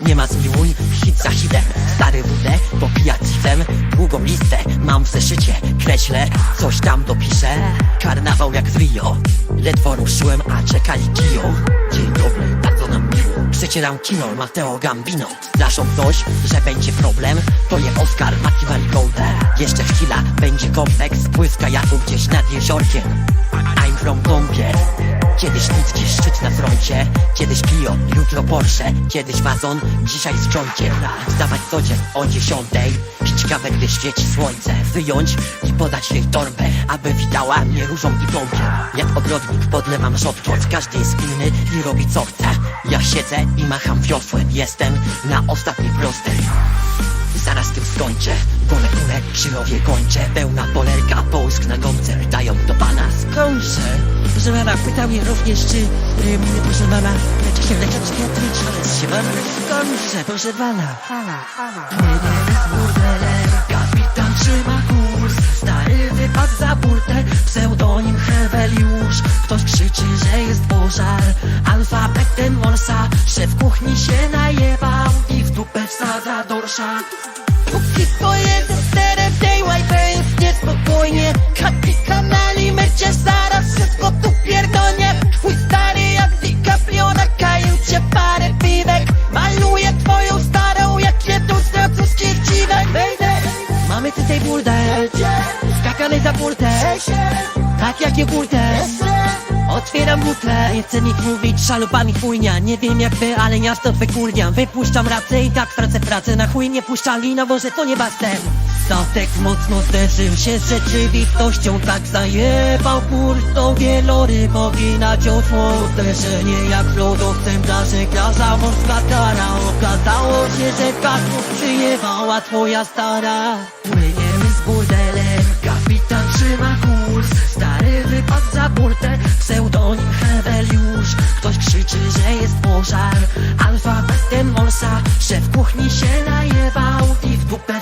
Nie ma zmiłuj, hit za hitem Stary WD, popijać cifem Długą listę mam w zeszycie. Kreślę, coś tam dopiszę. Karnawał jak w Rio. Ledwo ruszyłem, a czekali kijo Przecieram kino, Mateo Gambino. Zaszą ktoś, że będzie problem? To je Oscar, Maki Golden. Jeszcze chwila, będzie kompleks. Błyska jaku gdzieś nad jeziorkiem. I'm from Gąbie. Kiedyś niski szczyt na froncie. Kiedyś Clio, jutro Porsche. Kiedyś wazon, dzisiaj z joinkiem Wstawać co dzień o dziesiątej. Pić kawę, gdy świeci słońce. Wyjąć i podać jej torbę Aby witała mnie różą i pąkiem Jak ogrodnik podlewam rzodkiec Każdy jest inny i robi co chce Ja siedzę i macham wiosłem Jestem na ostatniej prostej Zaraz tym skończę Gole kule, krzyżowie kończę. Pełna polerka, połysk na gąbce Pytają do pana. Skądże Proszę pana, pytał mnie również czy ym, Proszę pana, leczy się leczę psychiatryczne Się pan skądże, proszę pana. Hala, hala. Jedziemy z burdelem Kapitan trzyma kuchni się najewał I w dupę wsadza dorsza. Póki pojedę sterem tej łajbę jest niespokojnie. Kapitan na limecie Zaraz wszystko tu pierdolnie. Twój stary jak DiCaprio Na kajucie parę piwek. Maluje twoją starą Jak jedną z francuskich dziwek. Baby Mamy tutaj burdę Skakany za burtę. Tak jak jogurtę Otwieram butlę, nic mówić, szalupami chujnia. Nie wiem jak wy, ale ja stąd Wypuszczam racę i tak tracę pracę Na chuj nie puszczali, no może to nie bastem Statek mocno zderzył się z rzeczywistością Tak zajebał kurtą wielorybowi na ciosło Uderzenie jak lodowcem dla żeglarza morska kara. Okazało się, że karków przyjechała twoja stara. Płyniemy z burdelem, kapitan trzyma kurs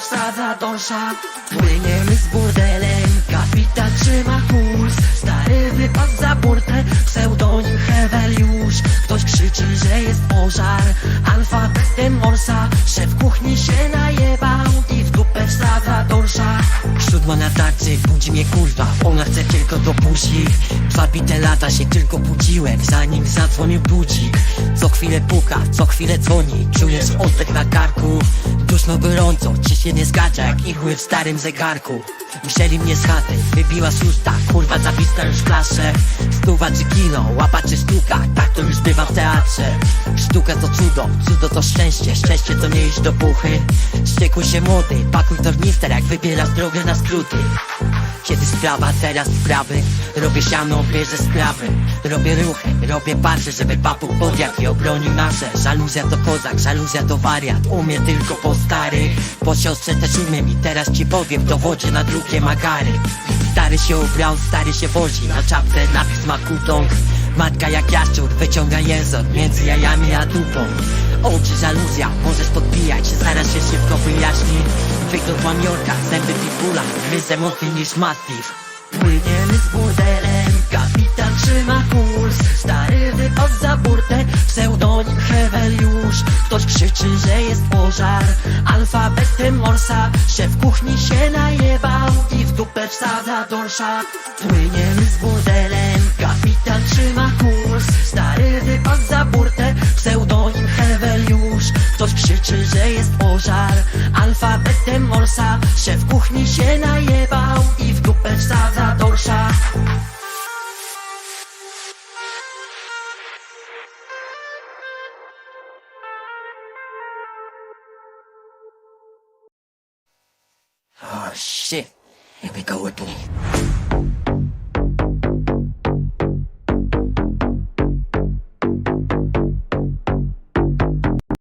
I w dupę wsadza dorsza Na tarczy, budzi mnie kurwa Ona chce tylko do Dwa bite lata się tylko budziłem Zanim zadzwonił budzik. Co chwilę puka, co chwilę dzwoni Czujesz oddech na karku. Duszno gorąco, ci się nie zgadza Jak igły w starym zegarku Musieli mnie z chaty, wybiła szósta Kurwa zapisna już klasze Stuwa czy kino, łapa czy sztuka Tak to już bywa w teatrze. Sztuka to cudo, cudo to szczęście Szczęście to nie iść do puchy. Ściekuj się młody, pakuj tornister Jak wybierasz drogę na skróty kiedy sprawa, teraz sprawy Robię siano, bierze sprawy. Robię ruchy, robię patrzę Żeby papu podjadł i obronił nasze. Żaluzja to kozak, żaluzja to wariat Umie tylko po stary Po siostrze też umiem i teraz ci powiem Dowodzie na drugie magary Stary się ubrał, stary się wozi Na czapce napis ma kutąg Matka jak jaszczur wyciąga język Między jajami a dupą Oczy żaluzja, możesz podbijać Zaraz się szybko wyjaśni. Wygląd łamiorka, zęby pitbulla Gryzę mocniej niż mastiff Płyniemy z burdelem Kapitan trzyma kurs. Stary wypadł za burtę Pseudonim Heweliusz. Ktoś krzyczy, że jest pożar Alfabetem Morsa. Szef kuchni się najewał I w dupę wsadza dorsza. Płyniemy z burdelem Kapitan Krzyczy, że jest pożar. Alfabetem Morsa Szef kuchni się najewał I w dupę wsadza dorsza Oh shit, here we go again